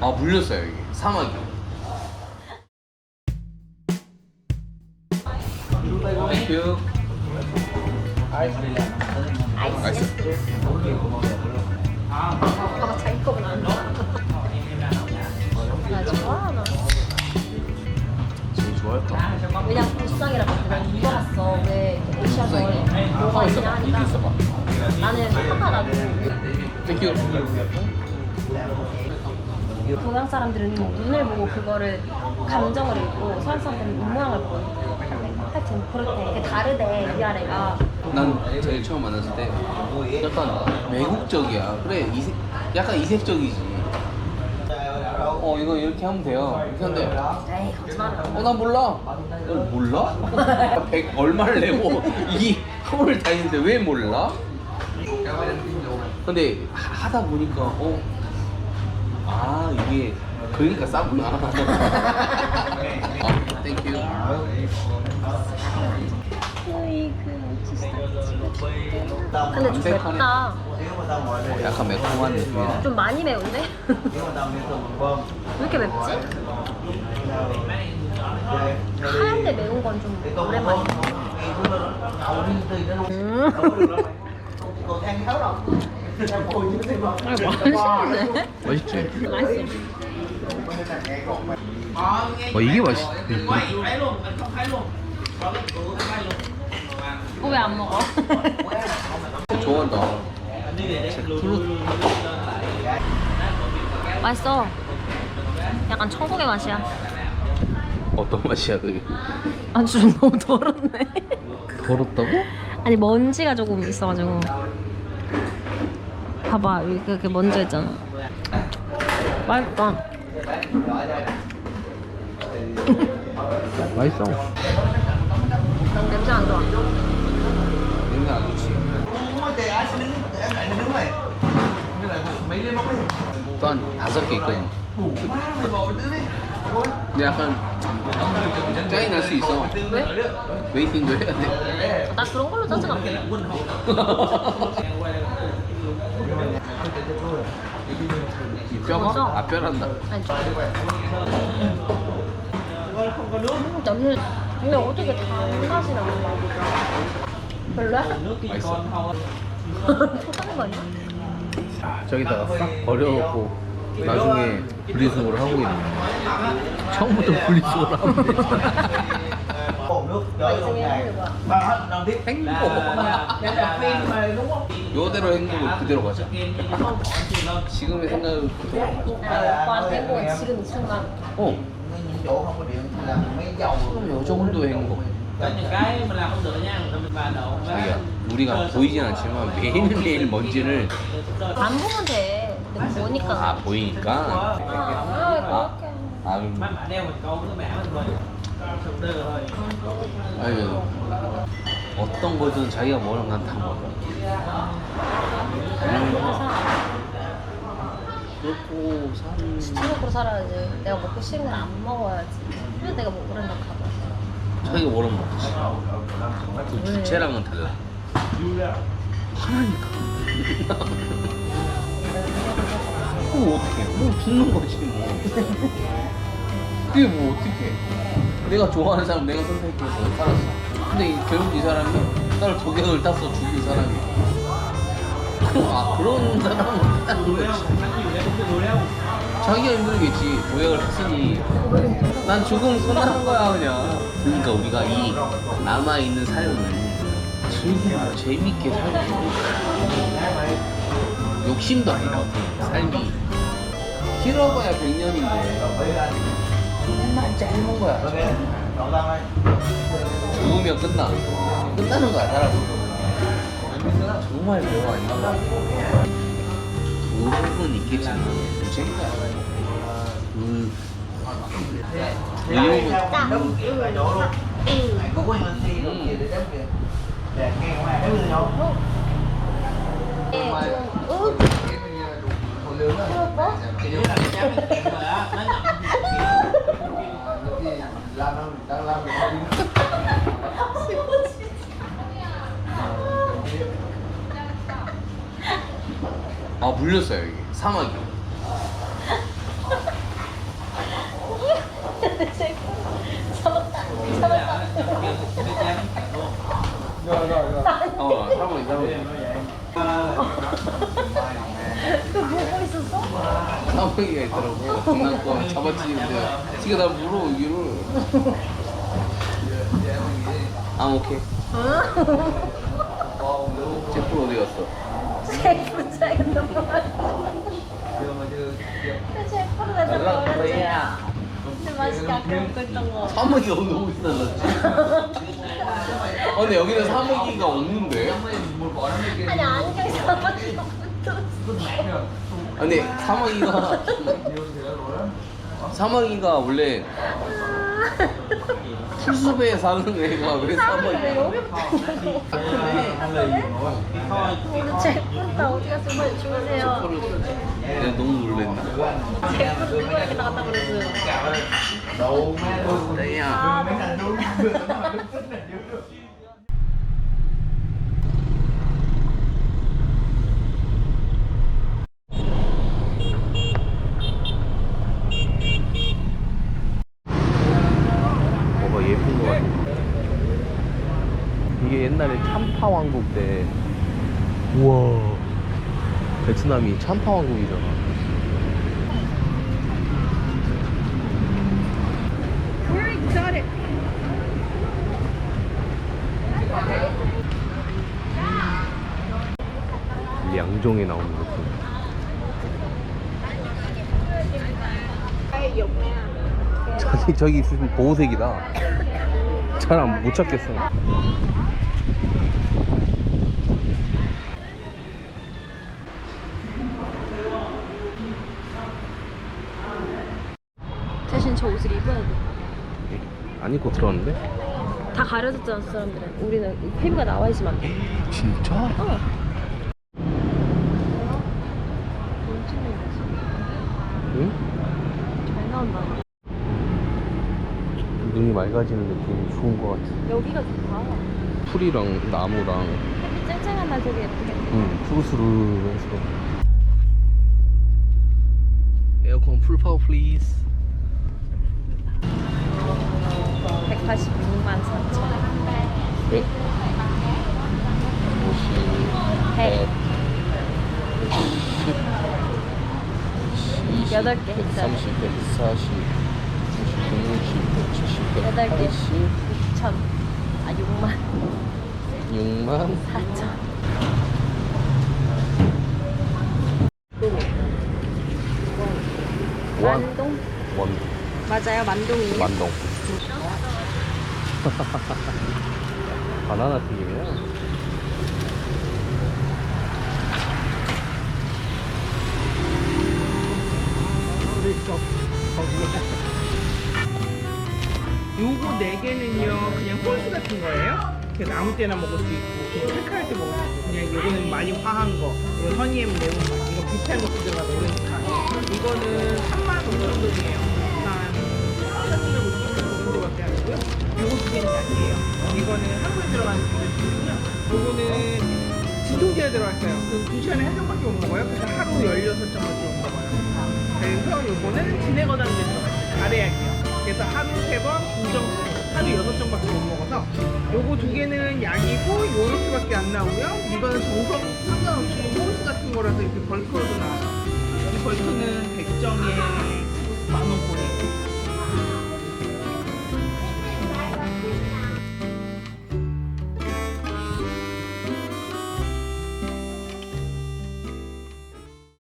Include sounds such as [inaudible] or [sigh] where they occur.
아 물렸어요 여기 사막이 땡큐 맛있어 아빠가 자기 안 좋아. 나 좋아하나? 제일 좋아할까? 왜냐 그때 난 물어봤어. 왜 오셔서 뭐가 있냐 하니까. 나는 땡큐 동양 사람들은 눈을 보고 그거를 감정을 읽고 서양 사람들은 눈모양을 보고. 하여튼 그렇대. 그게 다르대 위아래가. 난 제일 처음 만났을 때 약간 외국적이야. 그래 이색, 약간 이색적이지 어 이거 이렇게 하면 돼요 이렇게 하는데 에이 거짓말. 어, 나 몰라. 너 몰라? [laughs] 백 얼마를 내고 [laughs] 이 학원을 다니는데 왜 몰라? 근데 하- 하다 보니까 어, 아 이게 그러니까 싸구나. [laughs] 아, 땡큐. 근데 좀 맵다. 약간 매콤한 느낌이야. 좀 많이 매운데? 왜 이렇게 맵지? 하얀데 매운 건 좀 오랜만이야. 음. 맛있네. 맛있지? 맛있어. 어 이게 맛있. 왜 안 먹어? [laughs] 좋아한다. 맛있어. 약간 천국의 맛이야. 어떤 맛이야 그게? 아주 좀 너무 더럽네. 더럽다고? 아니 먼지가 조금 있어가지고. 봐봐 여기 이렇게 먼지 있잖아. 맛있다. 맛있어. 냄새 안 좋아. 냄새 안 좋지. 또한 다섯 개 있거든. 근데 약간 짜이 날 수 있어. 왜? 웨이팅도 해야 돼. 나 그런 걸로 짜증 안 나. 이 [laughs] 뼈가? 아 뼈란다. 아니 좀. 음, 냄새. 근데 어떻게 단맛이 나는 별로야? 맛있어. 토하는 거 아니야? 아, 저기다가 싹 버려놓고 나중에 분리수거를 하고 있네. 처음부터 분리수거를 거야. 행복. 요대로 행복을 그대로 가자. 지금의 생각을 오빠한테 행복은 지금 이 순간. 어. 지금 요 정도의 행복. 자기야, 우리가 보이진 않지만 매일매일 먼지를 안 보면 돼. 근데 보니까. 아 보이니까. 아, 아. 아, 아유, 어떤 거든 자기가 뭐라면 난다 먹어. 그렇고 산 친구로 살아야지. 내가 먹고 싫은 건 안 먹어야지. 왜 내가 먹으란다. 자기가 뭐라면 먹지. 그 주체랑은 달라. 하나니까. 그럼 어떡해. 뭐 죽는 거지 뭐. 그게 뭐 어떡해. 내가 좋아하는 사람 내가 선택해서 살았어. 근데 이- 결국 이 사람이 나를 독약을 따서 죽인 사람이야. 아 그런 사람은 딱 그거지. 자기가 힘들겠지. 도약을 했으니 난 죽음 선언한 거야 그냥. 그러니까 우리가 이 남아 있는 삶을 즐기고 재밌게 살고 욕심도 아니라 삶이 길어봐야 100년인데 정말 짧은 거야. 죽으면 끝나. 끝나는 거야 사람은. 정말 별거 아니야. 의욕은 있겠지만 무죄인가. 음. 의욕은 짜. 예, 좀, 응? 그럴까? thì nếu là chém mình 아 물렸어요 이게 사막이. 잡았다. 잡았다. 어 사막이 사막이. 그 보고 있었어? 사막이가 있더라고. 장난감 잡아치는데 지가 나 물어 여기를. 아 오케이. 제풀 어디 갔어? 셰프 차이가 너무 버렸잖아. 근데 맛있게 아까 거. 너무? 아 여기는 사막이가 없는데? 아니 안경 사막이가 붙었어. 아니 사막이가 [laughs] 사막이가 원래 풀숲에 사는 애가 왜 사막이 왜 사막이야? 여기 붙었냐고. 오늘 셰프 다 어디 갔어? 빨리 주무세요. 내가 너무 놀랬나? 셰프 누구에게 나갔다 그랬어요. 야 뭐가 예쁜 거 같아. 이게 옛날에 참파 왕국 때 우와 베트남이 참파 왕국이잖아. 양종에 나오는 느낌. 저기 저기 있으면 보호색이다. 잘 안 못 찾겠어. 대신 저 옷을 입어야 돼. 안 입고 들어왔는데? 다 가려졌잖아, 사람들은. 우리는 피부가 나와 있으면 안 돼. 진짜? 어. 뭔 찍는 거지? 응? 잘 나온다. 눈이 맑아지는 느낌이 좋은 것 같아. 여기가 좋다. 풀이랑 나무랑 햇빛 쨍쨍한 날 되게 예쁘겠다. 응, 푸르스르해서. 에어컨 풀 파워 플리즈. 186만 4천. 100. 100. 20, 여덟 개 했잖아. 130, 140, 160, 170, 여덟 개. 180, 6천. 아, 6만 6만 4천. 원. 만동? 원 맞아요, 만동이에요. 만동. [laughs] 바나나 튀김이야? 요거 네 개는요 그냥 홀수 같은 거예요. 그래서 아무 때나 먹을 수 있고 그냥 칼칼할 때 먹을 수 있고 그냥 요거는 많이 화한 거 이거 허니엠 매운 맛 이거 비슷한 것도 들어가서 오렌지카 이거는 3만 5천 원이에요. 한 4,500원 정도밖에 안 되고요. 요거 두 개는 약이에요. 이거는 한국에 들어가는 분들이거든요. 요거는 진통제가 들어갔어요. 그럼 2시간에 한 병밖에 못 먹어요. 그래서 하루 16점밖에 못 먹어요. 그래서 요거는 진해거담제 들어갔어요. 가래약이요. 그래서 하루 세 번, 두 점, 하루 여섯 점밖에 못 먹어서 요거 두 개는 약이고 요렇게밖에 안 나오고요. 이거는 정성 상관없이 호스 같은 거라서 이렇게 벌크로도 나와요. 이 벌크는 100점에 만 원꼴이에요.